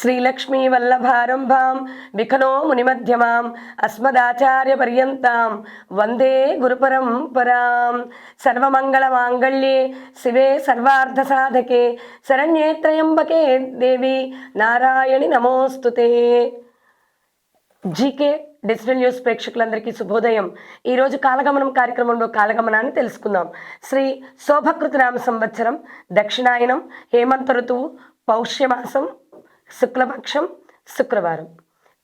శ్రీలక్ష్మీ వల్లభారంభాం విఖనో మునిమధ్యమాం అస్మదాచార్యపర్యంతాం వందే గురుపరంపరాం సర్వమంగళమాంగళ్యే శివే సర్వార్ధసాధకే శరణ్యే త్రయంబకే దేవి నారాయణి నమోస్తుతే జీకే డిజిటల్ న్యూస్ ప్రేక్షకులందరికీ శుభోదయం. ఈరోజు కాలగమనం కార్యక్రమంలో కాలగమనాన్ని తెలుసుకుందాం. శ్రీ శోభకృత సంవత్సరం దక్షిణాయనం హేమంత ఋతువు పౌష్యమాసం శుక్లపక్షం శుక్రవారం.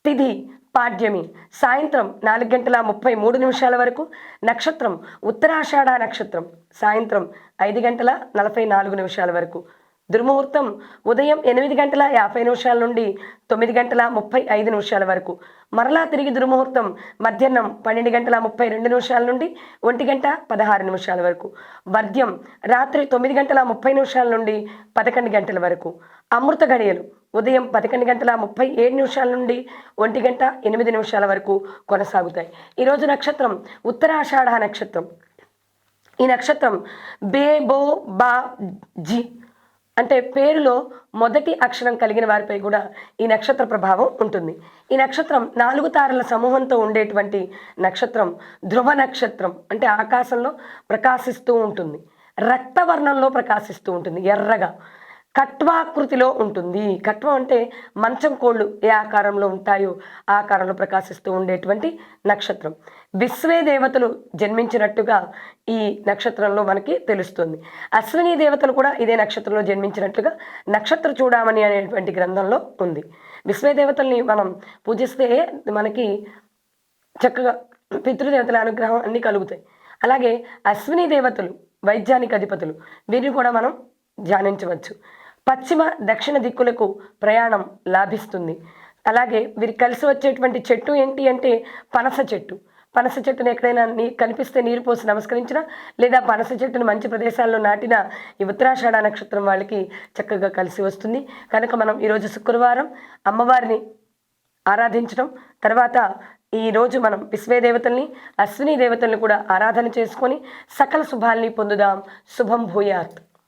తిథి పాడ్యమి సాయంత్రం నాలుగు గంటల ముప్పై మూడు నిమిషాల వరకు నక్షత్రం ఉత్తరాషాఢ నక్షత్రం సాయంత్రం ఐదు గంటల నలభై నాలుగు నిమిషాల వరకు. దుర్ముహూర్తం ఉదయం ఎనిమిది గంటల యాభై నిమిషాల నుండి తొమ్మిది గంటల ముప్పై ఐదు నిమిషాల వరకు. మరలా తిరిగి దుర్ముహూర్తం మధ్యాహ్నం పన్నెండు గంటల ముప్పై రెండు నిమిషాల నుండి ఒంటి గంట పదహారు నిమిషాల వరకు. వర్ధ్యం రాత్రి తొమ్మిది గంటల ముప్పై నిమిషాల నుండి పదకొండు గంటల వరకు. అమృత గడియలు ఉదయం పదకొండు గంటల ముప్పై ఏడు నిమిషాల నుండి ఒంటి గంట ఎనిమిది నిమిషాల వరకు కొనసాగుతాయి. ఈరోజు నక్షత్రం ఉత్తరాషాఢ నక్షత్రం. ఈ నక్షత్రం బే బో బా జి అంటే పేరులో మొదటి అక్షరం కలిగిన వారిపై కూడా ఈ నక్షత్ర ప్రభావం ఉంటుంది. ఈ నక్షత్రం నాలుగు తారల సమూహంతో ఉండేటువంటి నక్షత్రం ధ్రువ నక్షత్రం అంటే ఆకాశంలో ప్రకాశిస్తూ ఉంటుంది. రక్తవర్ణంలో ప్రకాశిస్తూ ఉంటుంది ఎర్రగా. కట్వాకృతిలో ఉంటుంది. కట్వం అంటే మంచం కోళ్ళు ఏ ఆకారంలో ఉంటాయో ఆ ఆకారంలో ప్రకాశిస్తూ ఉండేటువంటి నక్షత్రం. విశ్వే దేవతలు జన్మించినట్టుగా ఈ నక్షత్రంలో మనకి తెలుస్తుంది. అశ్విని దేవతలు కూడా ఇదే నక్షత్రంలో జన్మించినట్లుగా నక్షత్ర చూడమని అనేటువంటి గ్రంథంలో ఉంది. విశ్వే దేవతల్ని మనం పూజిస్తే మనకి చక్కగా పితృదేవతల అనుగ్రహం అన్నీ కలుగుతాయి. అలాగే అశ్విని దేవతలు వైద్యానికి అధిపతులు వీరిని కూడా మనం ధ్యానించవచ్చు. పశ్చిమ దక్షిణ దిక్కులకు ప్రయాణం లాభిస్తుంది. అలాగే వీరు కలిసి వచ్చేటువంటి చెట్టు ఏంటి అంటే పనస చెట్టు. పనస చెట్టును ఎక్కడైనా నీ కనిపిస్తే నీరు పోసి నమస్కరించినా లేదా పనస చెట్టును మంచి ప్రదేశాల్లో నాటిన ఈ ఉత్తరాషాఢ నక్షత్రం వాళ్ళకి చక్కగా కలిసి వస్తుంది. కనుక మనం ఈరోజు శుక్రవారం అమ్మవారిని ఆరాధించడం తర్వాత ఈరోజు మనం విశ్వే దేవతల్ని అశ్విని దేవతల్ని కూడా ఆరాధన చేసుకొని సకల శుభాల్ని పొందుదాం. శుభం భూయాత్.